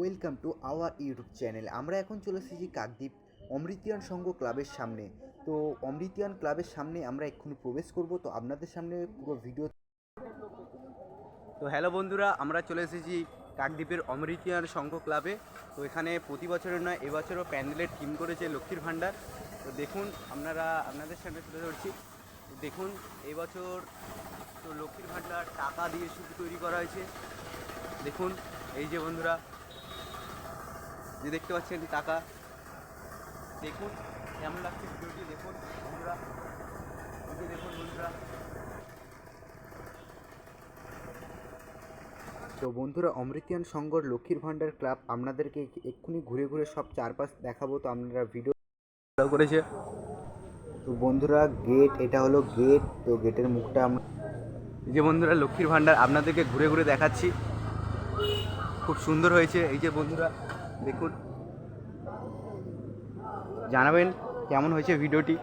Welcome to our YouTube channel. আমরা এখন চলে এসেছি কাকদ্বীপ অমৃতিয়ান সংঘ ক্লাবের সামনে। তো অমৃতিয়ান ক্লাবের সামনে আমরা এক্ষুনি প্রবেশ করব। তো আপনাদের সামনে পুরো ভিডিও তো হ্যালো বন্ধুরা, আমরা চলে এসেছি কাকদ্বীপের অমৃতিয়ান সংঘ ক্লাবে। তো এখানে প্রতি বছরের নয়, এবছরও প্যান্ডেলের থিম করেছে লক্ষ্মীর ভাণ্ডার। তো দেখুন, আপনারা, আপনাদের সামনে তুলে ধরছি। দেখুন, এবছর তো লক্ষ্মীর ভাণ্ডার টাকা দিয়ে শুধু তৈরি করা হয়েছে। দেখুন, এই যে বন্ধুরা যে দেখতে পাচ্ছেন টাকা। দেখুন কেমন লাগছে ভিডিওটি দেখুন বন্ধুরা। দেখুন বন্ধুরা। তো বন্ধুরা অমৃতিয়ান সংঘর লক্ষ্মীর ভাণ্ডার ক্লাব আপনাদেরকে এক্ষুনি ঘুরে ঘুরে সব চারপাশ দেখাবো তো আপনারা ভিডিও করেছে। তো বন্ধুরা গেট এটা হলো গেট তো গেটের মুখটা আমরা এই যে বন্ধুরা লক্ষ্মীর ভাণ্ডার আপনাদেরকে ঘুরে ঘুরে দেখাচ্ছি। খুব সুন্দর হয়েছে। এই যে বন্ধুরা দেখুন। জানাবেন কেমন হয়েছে ভিডিওটি।